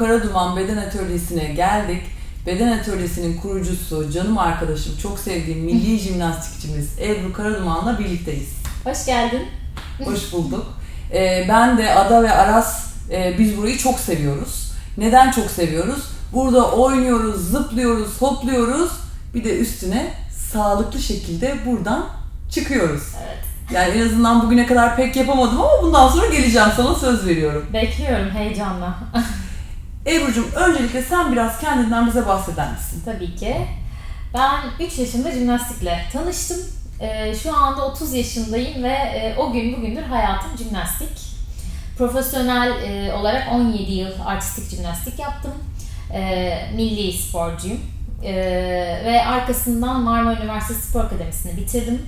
Karaduman Beden Atölyesi'ne geldik. Beden Atölyesi'nin kurucusu, canım arkadaşım, çok sevdiğim milli jimnastikçimiz Ebru Karaduman'la birlikteyiz. Hoş geldin. Hoş bulduk. Ee, ben de Ada ve Aras, e, biz burayı çok seviyoruz. Neden çok seviyoruz? Burada oynuyoruz, zıplıyoruz, hopluyoruz. Bir de üstüne sağlıklı şekilde buradan çıkıyoruz. Evet. Yani en azından bugüne kadar pek yapamadım ama bundan sonra geleceğim sana söz veriyorum. Bekliyorum heyecanla. Ebru'cum öncelikle sen biraz kendinden bize bahseder misin? Tabii ki. Ben 3 yaşında jimnastikle tanıştım. Ee, şu anda 30 yaşındayım ve e, o gün bugündür hayatım jimnastik. Profesyonel e, olarak 17 yıl artistik jimnastik yaptım. E, milli sporcuyum. E, ve arkasından Marmara Üniversitesi Spor Akademisi'ni bitirdim.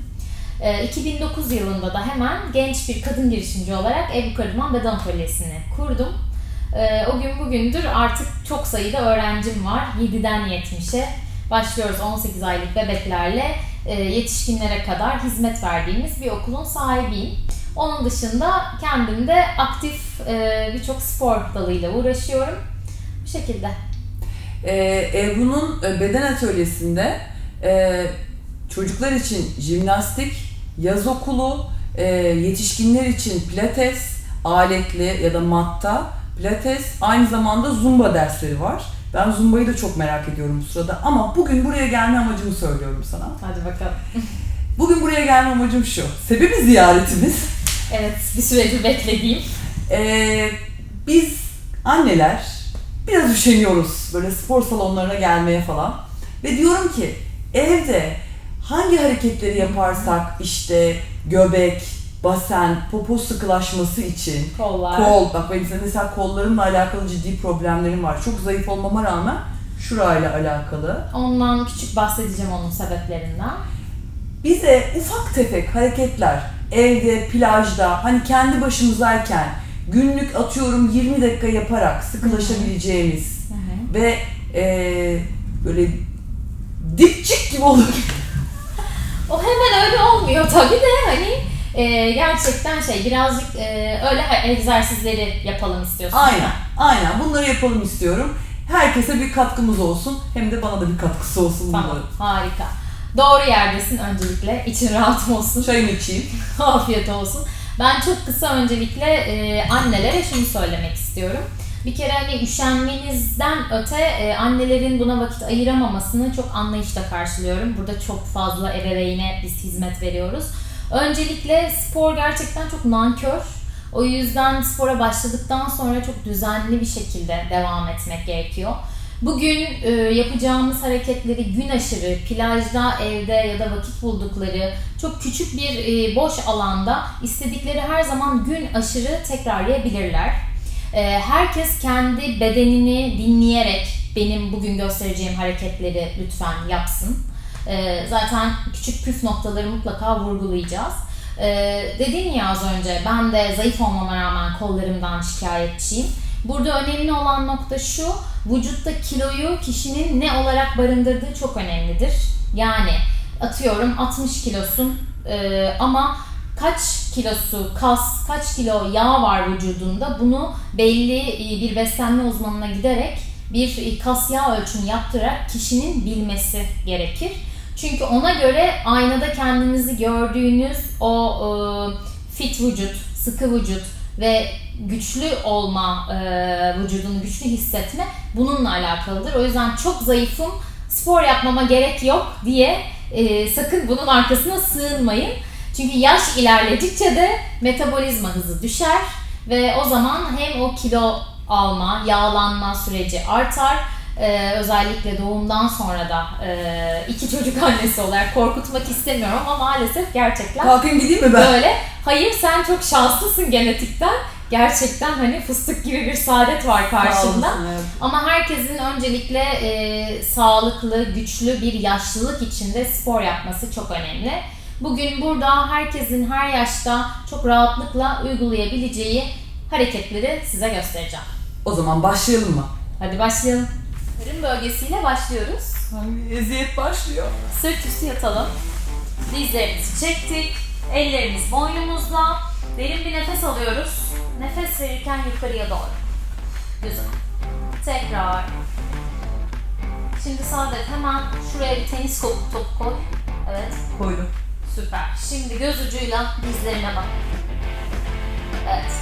E, 2009 yılında da hemen genç bir kadın girişimci olarak Ebru Karaduman Beden Atölyesi'ni kurdum. E, o gün bugündür artık çok sayıda öğrencim var. 7'den 70'e başlıyoruz 18 aylık bebeklerle e, yetişkinlere kadar hizmet verdiğimiz bir okulun sahibiyim. Onun dışında kendim de aktif e, birçok spor dalıyla uğraşıyorum. Bu şekilde. Ee, Ebru'nun e, beden atölyesinde e, çocuklar için jimnastik, yaz okulu, e, yetişkinler için pilates, aletli ya da matta, pilates, aynı zamanda zumba dersleri var. Ben zumbayı da çok merak ediyorum bu sırada ama bugün buraya gelme amacımı söylüyorum sana. Hadi bakalım. Bugün buraya gelme amacım şu. Sebebi ziyaretimiz. Evet, bir süredir beklediğim. Ee, biz anneler biraz üşeniyoruz böyle spor salonlarına gelmeye falan. Ve diyorum ki evde hangi hareketleri yaparsak işte göbek, basen, popo sıkılaşması için Kollar. kol, bak benim mesela kollarımla alakalı ciddi problemlerim var. Çok zayıf olmama rağmen şurayla alakalı. Ondan küçük bahsedeceğim onun sebeplerinden. Bize ufak tefek hareketler evde, plajda, hani kendi başımızdayken günlük atıyorum 20 dakika yaparak sıkılaşabileceğimiz Hı hı. ve eee, böyle dipçik gibi olur. O hemen öyle olmuyor tabii de hani e, gerçekten şey birazcık e, öyle egzersizleri yapalım istiyorsun. Aynen, aynen bunları yapalım istiyorum. Herkese bir katkımız olsun hem de bana da bir katkısı olsun Tamam, bunların. harika. Doğru yerdesin öncelikle. İçin rahat olsun. Çayımı içeyim. Afiyet olsun. Ben çok kısa öncelikle e, annelere şunu söylemek istiyorum. Bir kere hani üşenmenizden öte e, annelerin buna vakit ayıramamasını çok anlayışla karşılıyorum. Burada çok fazla ebeveyne biz hizmet veriyoruz. Öncelikle spor gerçekten çok nankör. O yüzden spora başladıktan sonra çok düzenli bir şekilde devam etmek gerekiyor. Bugün e, yapacağımız hareketleri gün aşırı, plajda, evde ya da vakit buldukları çok küçük bir e, boş alanda istedikleri her zaman gün aşırı tekrarlayabilirler. E, herkes kendi bedenini dinleyerek benim bugün göstereceğim hareketleri lütfen yapsın. E, zaten küçük püf noktaları mutlaka vurgulayacağız. E, dedin ya az önce ben de zayıf olmama rağmen kollarımdan şikayetçiyim. Burada önemli olan nokta şu, vücutta kiloyu kişinin ne olarak barındırdığı çok önemlidir. Yani atıyorum 60 kilosun e, ama kaç kilosu kas, kaç kilo yağ var vücudunda bunu belli e, bir beslenme uzmanına giderek bir kas yağ ölçümü yaptırarak kişinin bilmesi gerekir. Çünkü ona göre aynada kendinizi gördüğünüz o e, fit vücut, sıkı vücut ve güçlü olma, e, vücudunu güçlü hissetme bununla alakalıdır. O yüzden çok zayıfım, spor yapmama gerek yok diye e, sakın bunun arkasına sığınmayın. Çünkü yaş ilerledikçe de metabolizma hızı düşer ve o zaman hem o kilo alma, yağlanma süreci artar. Ee, özellikle doğumdan sonra da e, iki çocuk annesi olarak korkutmak istemiyorum ama maalesef gerçekten Kalkayım gideyim mi ben? Böyle. Hayır sen çok şanslısın genetikten. Gerçekten hani fıstık gibi bir saadet var Sağ karşında. olasın, evet. Ama herkesin öncelikle e, sağlıklı, güçlü bir yaşlılık içinde spor yapması çok önemli. Bugün burada herkesin her yaşta çok rahatlıkla uygulayabileceği hareketleri size göstereceğim. O zaman başlayalım mı? Hadi başlayalım. Karın bölgesiyle başlıyoruz. Hangi eziyet başlıyor? Sırt üstü yatalım. Dizlerimizi çektik. Ellerimiz boynumuzda. Derin bir nefes alıyoruz. Nefes verirken yukarıya doğru. Güzel. Tekrar. Şimdi Saadet hemen şuraya bir tenis topu, koy. Evet. Koydum. Süper. Şimdi göz ucuyla dizlerine bak. Evet.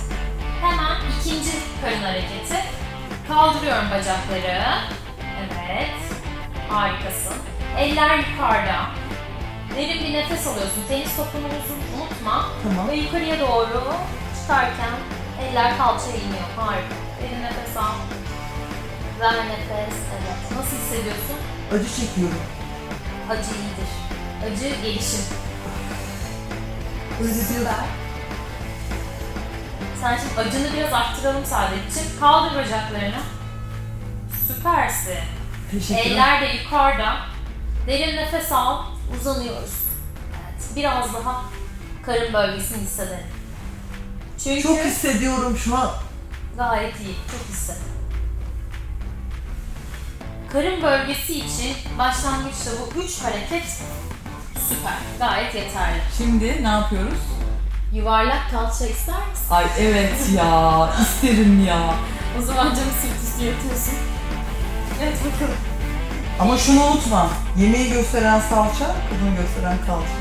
Hemen ikinci karın hareketi. Kaldırıyorum bacakları. Evet. Harikasın. Eller yukarıda. Derin bir nefes alıyorsun. Tenis topunu uzun unutma. Tamam. Ve yukarıya doğru çıkarken eller kalçaya iniyor. Harika. Derin nefes al. Ver nefes. Evet. Nasıl hissediyorsun? Acı çekiyorum. Acı iyidir. Acı gelişim. Öyle. Süper. Sen şimdi acını biraz arttıralım sadece. Kaldır bacaklarını. Süpersin. Teşekkür Eller de yukarıda. Derin nefes al. Uzanıyoruz. Evet. Biraz daha karın bölgesini hissedelim. Çünkü Çok hissediyorum şu an. gayet iyi. Çok hisset. Karın bölgesi için başlangıçta bu üç hareket süper. Gayet yeterli. Şimdi ne yapıyoruz? Yuvarlak kalça ister misin? Ay evet ya. isterim ya. O zaman canı sırt üstü yatıyorsun. Ama şunu unutma. Yemeği gösteren salça, kızını gösteren kalça.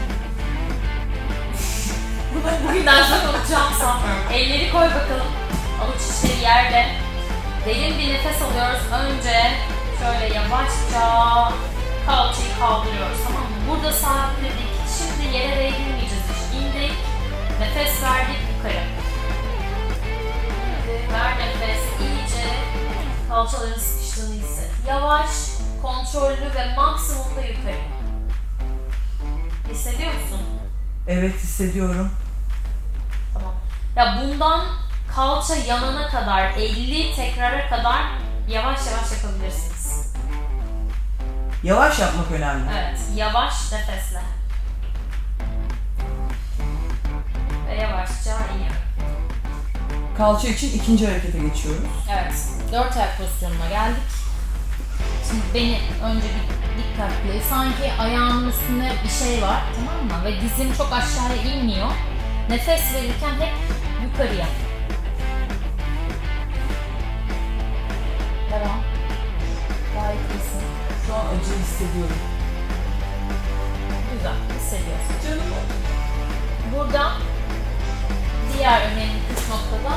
Bunu bugünden sonra unutacağım sanmıyorum. Elleri koy bakalım. Avuç içleri yerde. Derin bir nefes alıyoruz. Önce şöyle yavaşça kalçayı kaldırıyoruz tamam mı? Burada sabitledik. Şimdi yere değdirmeyeceğiz. İndik. Nefes verdik yukarı. Ver nefes. iyice kalçaların sıkıştığını hisset. Yavaş, kontrollü ve maksimumda yukarı. Hissediyor musun? Evet hissediyorum. Tamam. Ya bundan kalça yanana kadar 50 tekrara kadar yavaş yavaş yapabilirsiniz. Yavaş yapmak önemli. Evet, yavaş nefesle. Kalça için ikinci harekete geçiyoruz. Evet, dört ayak pozisyonuna geldik. Şimdi beni önce bir dikkatli, sanki ayağımın üstünde bir şey var tamam mı? Ve dizim çok aşağıya inmiyor. Nefes verirken hep yukarıya. Devam. Gayet iyisin. Şu an acı hissediyorum. Güzel, hissediyorsun. Canım Burada diğer önemli noktada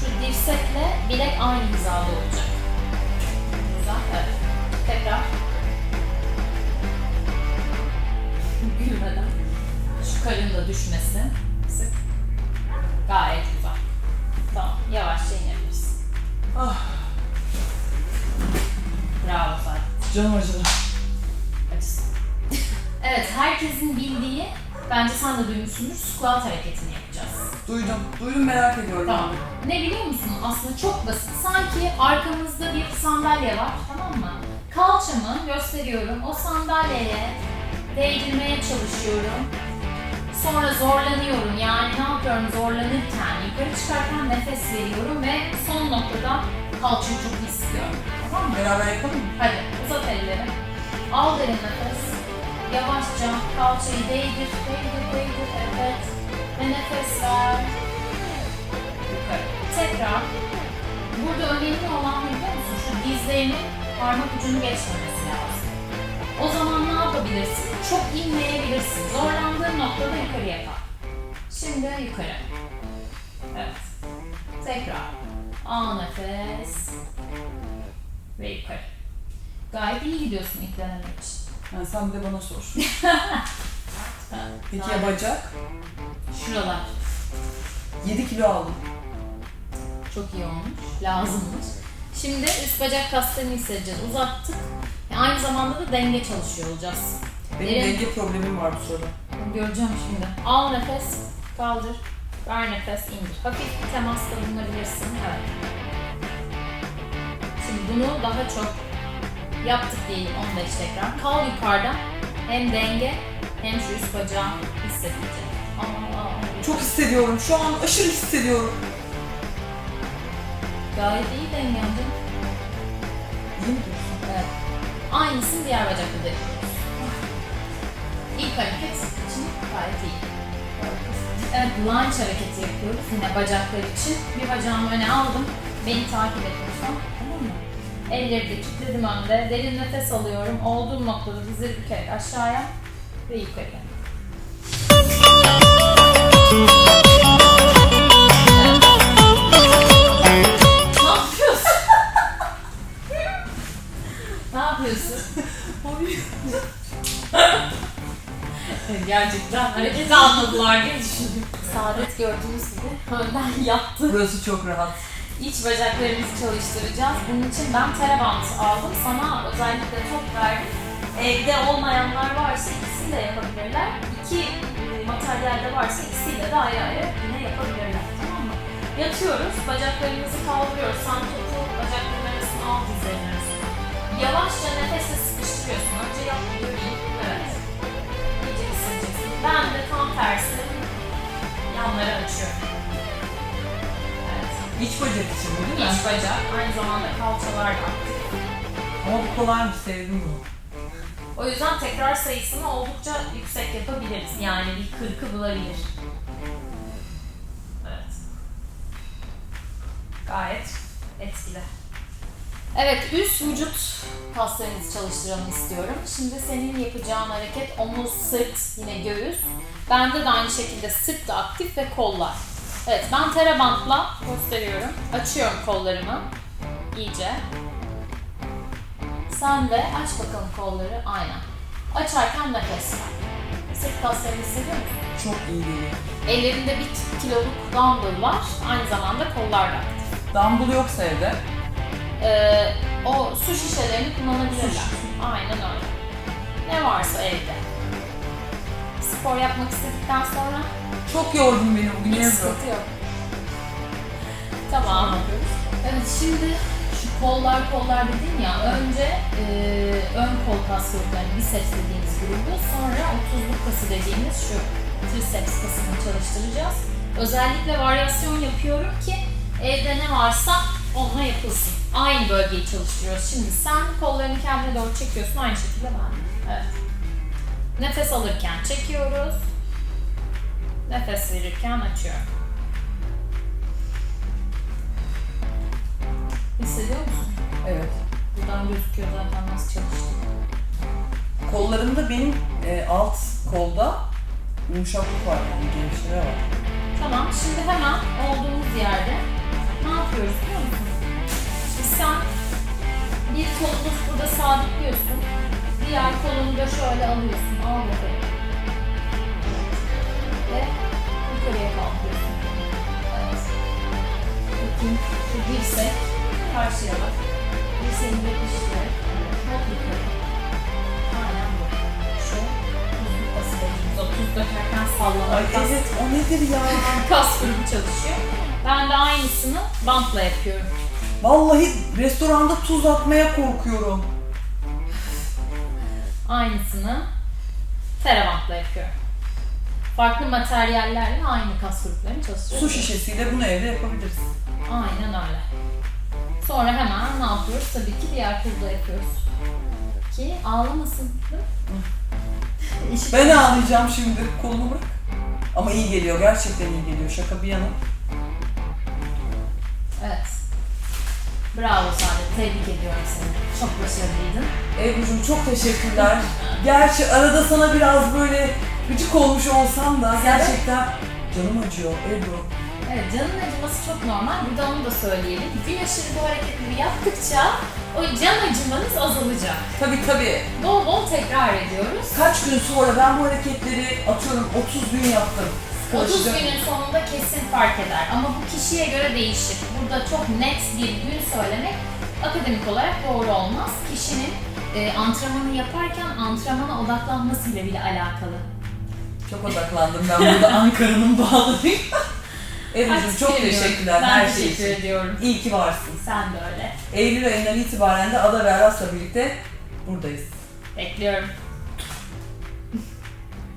şu dirsekle bilek aynı hizada olacak. Güzel, evet. Tekrar. Gülmeden. Şu karın da düşmesin. Sık. Gayet güzel. Tamam, yavaşça inebilirsin. Ah. Bravo Fatih. Canım acıdı. Evet, herkesin bildiği, bence sen de duymuşsundur, squat hareketini yapacağız. Duydum. Duydum merak ediyorum. Tamam. Ne biliyor musun? Aslında çok basit. Sanki arkamızda bir sandalye var, tamam mı? Kalçamı gösteriyorum. O sandalyeye değdirmeye çalışıyorum. Sonra zorlanıyorum. Yani ne yapıyorum? Zorlanırken yukarı çıkarken nefes veriyorum ve son noktada kalçayı çok iyi sıkıyorum. Tamam mı? Beraber yapalım mı? Hadi uzat elleri. Al derin nefes. Yavaşça kalçayı değdir, değdir, değdir. Evet. Ve nefes ver. Yukarı. Tekrar. Burada önemli olan ne biliyor musun? Şu dizlerinin parmak ucunu geçmemesi lazım. O zaman ne yapabilirsin? Çok inmeyebilirsin. Zorlandığın noktada yukarıya kalk. Şimdi yukarı. Evet. Tekrar. Al nefes. Ve yukarı. Gayet iyi gidiyorsun ilk denemek için. Yani sen de bana sor. Peki ya bacak? Şuralar 7 kilo aldım. çok iyi olmuş. Lazımmış. Şimdi üst bacak kaslarını hissedeceğiz. Uzattık. E, Aynı zamanda da denge çalışıyor olacağız. Benim Derin- denge problemim var bu. Bunu Göreceğim şimdi. Al nefes, kaldır. Ver nefes, indir. Hafif bir temasta bulunabilirsin. Evet. Şimdi bunu daha çok yaptık diyelim 15 tekrar. Kal yukarıda. Hem denge hem şu üst bacağı hissedecek. Çok hissediyorum. Şu an aşırı hissediyorum. Gayet iyi dengendi. İyi mi diyorsun? Evet. Aynısını diğer bacakta da yapıyoruz. İlk hareket için gayet iyi. Evet, lunge hareketi yapıyoruz yine bacaklar için. Bir bacağımı öne aldım. Beni takip lütfen. Tamam mı? Elleri de kilitledim önde. Derin nefes alıyorum. Olduğum noktada dizleri bükerek aşağıya ve yukarıya. Ne? Gerçekten hareketi anladılar diye düşündüm. Saadet gördüğünüz gibi önden yattı. Burası çok rahat. İç bacaklarımızı çalıştıracağız. Bunun için ben terabant aldım. Sana özellikle top verdim. Evde olmayanlar varsa ikisini de yapabilirler. İki e, materyalde varsa ikisiyle de ayrı ayrı yine yapabilirler. Tamam mı? Yatıyoruz, bacaklarımızı kaldırıyoruz. Sen topu bacakların arasına al dizlerin arasına. Yavaşça nefesle sıkıştırıyorsun. Önce yap, göreyim. Evet. İyice hissedeceksin. Ben de tam tersi yanları açıyorum. İç bacak için bu değil mi? İç bacak, aynı zamanda kalçalar da. Ama bu kolaymış, sevdim bunu. O yüzden tekrar sayısını oldukça yüksek yapabiliriz. Yani bir kırkı bulabilir. Evet. Gayet etkili. Evet, üst vücut kaslarınızı çalıştıralım istiyorum. Şimdi senin yapacağın hareket omuz, sırt, yine göğüs. Bende de aynı şekilde sırt da aktif ve kollar. Evet, ben terabantla gösteriyorum. Açıyorum kollarımı. iyice. Sen de aç bakalım kolları. Aynen. Açarken nefes ver. Sırt kaslarını hissediyor musun? Çok iyi geliyor. Ellerinde bir kiloluk dumbbell var. Aynı zamanda kollar da. Dumbbell yoksa evde. Ee, o su şişelerini kullanabilirler. Aynen öyle. Ne varsa evde. Spor yapmak istedikten sonra Çok yordun beni bugün hiç sıkıntı yok. Tamam. Evet şimdi kollar kollar dedin ya önce e, ön kol kas gruplarını biceps dediğimiz grubu sonra otuzluk kası dediğimiz şu triceps kasını çalıştıracağız. Özellikle varyasyon yapıyorum ki evde ne varsa onunla yapılsın. Aynı bölgeyi çalıştırıyoruz. Şimdi sen kollarını kendine doğru çekiyorsun aynı şekilde ben. Evet. Nefes alırken çekiyoruz. Nefes verirken açıyorum. Hissediyor musun? Evet. Buradan gözüküyor zaten nasıl çalıştığını. Kollarımda benim e, alt kolda yumuşaklık var yani genişleme var. Tamam, şimdi hemen olduğumuz yerde ne yapıyoruz biliyor musun? Şimdi sen bir kolunu burada sabitliyorsun. Diğer kolunu da şöyle alıyorsun. Al bakalım. Ve yukarıya kaldırıyorsun. Evet. Bakayım şu dirsek karşıya bak. Dirseğini. Hop yukarı. Aynen bu. Şu tuzluk bası dediğimiz o tuz dökerken sallanan Ay kas- evet o nedir ya? kas grubu çalışıyor. Ben de aynısını bantla yapıyorum. Vallahi restoranda tuz atmaya korkuyorum. Aynısını terabantla yapıyorum. Farklı materyallerle aynı kas gruplarını çalıştırıyorum. Su şişesiyle bunu evde yapabiliriz. Aynen öyle. Sonra hemen ne yapıyoruz? Tabii ki diğer kurda yapıyoruz. Ki ağlamasın. değil mi? İşi- Ben ağlayacağım şimdi. Kolumu bırak. Ama iyi geliyor. Gerçekten iyi geliyor. Şaka bir yana. Evet. Bravo Saadet. Tebrik ediyorum seni. Çok başarılıydın. Ebru'cum çok teşekkürler. Gerçi arada sana biraz böyle gıcık olmuş olsam da gerçekten canım acıyor Ebru. Evet, canın acıması çok normal. Burada onu da söyleyelim. Gün aşırı bu hareketleri yaptıkça o can acımanız azalacak. Tabii tabii. Bol bol tekrar ediyoruz. Kaç gün sonra ben bu hareketleri atıyorum 30 gün yaptım. 30 Sıkılaşacak. günün sonunda kesin fark eder ama bu kişiye göre değişir. Burada çok net bir gün söylemek akademik olarak doğru olmaz. Kişinin e, antrenmanı yaparken antrenmana odaklanmasıyla bile alakalı. Çok odaklandım ben burada Ankara'nın bağlarıyım. Artık çok teşekkürler Ben her şey teşekkür için. ediyorum. İyi ki varsın. Sen de öyle. Eylül ayından itibaren de Ada ve Aras'la birlikte buradayız. Bekliyorum.